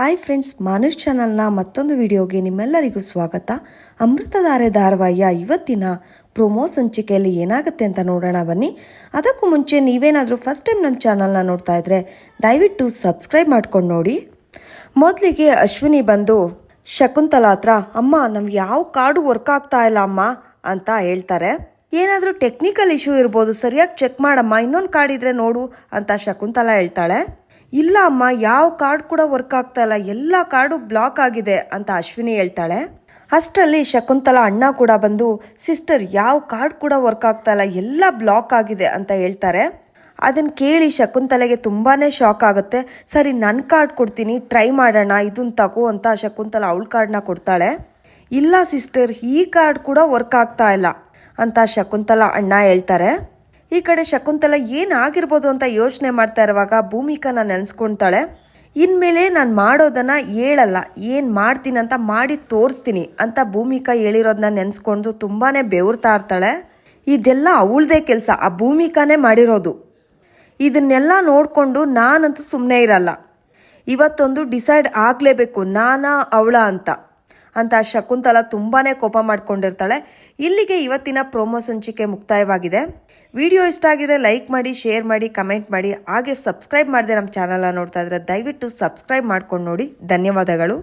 Hi friends Manush ಚಾನಲ್ನ ಮತ್ತೊಂದು ವಿಡಿಯೋಗೆ ನಿಮ್ಮೆಲ್ಲರಿಗೂ ಸ್ವಾಗತ. ಅಮೃತಧಾರೆ ಧಾರಾವಾಹಿಯ ಇವತ್ತಿನ ಪ್ರೊಮೋ ಸಂಚಿಕೆಯಲ್ಲಿ ಏನಾಗುತ್ತೆ ಅಂತ ನೋಡೋಣ ಬನ್ನಿ. ಅದಕ್ಕೂ ಮುಂಚೆ ನೀವೇನಾದರೂ ಫಸ್ಟ್ ಟೈಮ್ ನಮ್ಮ ಚಾನಲ್ನ ನೋಡ್ತಾ ಇದ್ರೆ ದಯವಿಟ್ಟು ಸಬ್ಸ್ಕ್ರೈಬ್ ಮಾಡ್ಕೊಂಡು ನೋಡಿ. ಮೊದಲಿಗೆ ಅಶ್ವಿನಿ ಬಂದು, ಶಕುಂತಲ ಹತ್ರ ಅಮ್ಮ ನಮ್ಗೆ ಯಾವ ಕಾರ್ಡು ವರ್ಕ್ ಆಗ್ತಾ ಇಲ್ಲ ಅಮ್ಮ ಅಂತ ಹೇಳ್ತಾರೆ. ಏನಾದರೂ ಟೆಕ್ನಿಕಲ್ ಇಶ್ಯೂ ಇರ್ಬೋದು, ಸರಿಯಾಗಿ ಚೆಕ್ ಮಾಡಮ್ಮ, ಇನ್ನೊಂದು ಕಾರ್ಡ್ ಇದ್ರೆ ನೋಡು ಅಂತ ಶಕುಂತಲಾ ಹೇಳ್ತಾಳೆ. ಇಲ್ಲ ಅಮ್ಮ, ಯಾವ ಕಾರ್ಡ್ ಕೂಡ ವರ್ಕ್ ಆಗ್ತಾ ಇಲ್ಲ, ಎಲ್ಲ ಕಾರ್ಡು ಬ್ಲಾಕ್ ಆಗಿದೆ ಅಂತ ಅಶ್ವಿನಿ ಹೇಳ್ತಾಳೆ. ಅಷ್ಟರಲ್ಲಿ ಶಕುಂತಲಾ ಅಣ್ಣ ಕೂಡ ಬಂದು ಸಿಸ್ಟರ್ ಯಾವ ಕಾರ್ಡ್ ಕೂಡ ವರ್ಕ್ ಆಗ್ತಾ ಇಲ್ಲ, ಎಲ್ಲ ಬ್ಲಾಕ್ ಆಗಿದೆ ಅಂತ ಹೇಳ್ತಾರೆ. ಅದನ್ನು ಕೇಳಿ ಶಕುಂತಲೆಗೆ ತುಂಬಾ ಶಾಕ್ ಆಗುತ್ತೆ. ಸರಿ ನನ್ನ ಕಾರ್ಡ್ ಕೊಡ್ತೀನಿ ಟ್ರೈ ಮಾಡೋಣ ಇದನ್ನು ತಗೋ ಅಂತ ಶಕುಂತಲ ಅವಳ ಕಾರ್ಡ್ನ ಕೊಡ್ತಾಳೆ. ಇಲ್ಲ ಸಿಸ್ಟರ್ ಈ ಕಾರ್ಡ್ ಕೂಡ ವರ್ಕ್ ಆಗ್ತಾ ಇಲ್ಲ ಅಂತ ಶಕುಂತಲಾ ಅಣ್ಣ ಹೇಳ್ತಾರೆ. ಈ ಕಡೆ ಶಕುಂತಲ ಏನಾಗಿರ್ಬೋದು ಅಂತ ಯೋಚನೆ ಮಾಡ್ತಾ ಇರುವಾಗ ಭೂಮಿಕನ ನೆನೆಸ್ಕೊಳ್ತಾಳೆ ಇನ್ಮೇಲೆ ನಾನು ಮಾಡೋದನ್ನ ಹೇಳಲ್ಲ, ಏನು ಮಾಡ್ತೀನಿ ಅಂತ ಮಾಡಿ ತೋರಿಸ್ತೀನಿ ಅಂತ ಭೂಮಿಕಾ ಹೇಳಿರೋದನ್ನ ನೆನೆಸ್ಕೊಂಡು ತುಂಬಾ ಬೆವರ್ತಾ ಇರ್ತಾಳೆ. ಇದೆಲ್ಲ ಅವಳದೇ ಕೆಲಸ, ಆ ಭೂಮಿಕಾನೇ ಮಾಡಿರೋದು. ಇದನ್ನೆಲ್ಲ ನೋಡಿಕೊಂಡು ನಾನಂತೂ ಸುಮ್ಮನೆ ಇರಲ್ಲ. ಇವತ್ತೊಂದು ಡಿಸೈಡ್ ಆಗಲೇಬೇಕು, ನಾನಾ ಅವಳ ಅಂತ. ಅಂತ ಶಕುಂತಲ ತುಂಬಾ ಕೋಪ ಮಾಡ್ಕೊಂಡಿರ್ತಾಳೆ. ಇಲ್ಲಿಗೆ ಇವತ್ತಿನ ಪ್ರೋಮೋ ಸಂಚಿಕೆ ಮುಕ್ತಾಯವಾಗಿದೆ. ವಿಡಿಯೋ ಇಷ್ಟ ಆಗಿದ್ರೆ ಲೈಕ್ ಮಾಡಿ, ಶೇರ್ ಮಾಡಿ, ಕಮೆಂಟ್ ಮಾಡಿ, ಹಾಗೆ ಸಬ್ಸ್ಕ್ರೈಬ್ ಮಾಡದೆ ನಮ್ಮ ಚಾನಲ್ನ ನೋಡ್ತಾ ಇದ್ರೆ ದಯವಿಟ್ಟು ಸಬ್ಸ್ಕ್ರೈಬ್ ಮಾಡ್ಕೊಂಡು ನೋಡಿ. ಧನ್ಯವಾದಗಳು.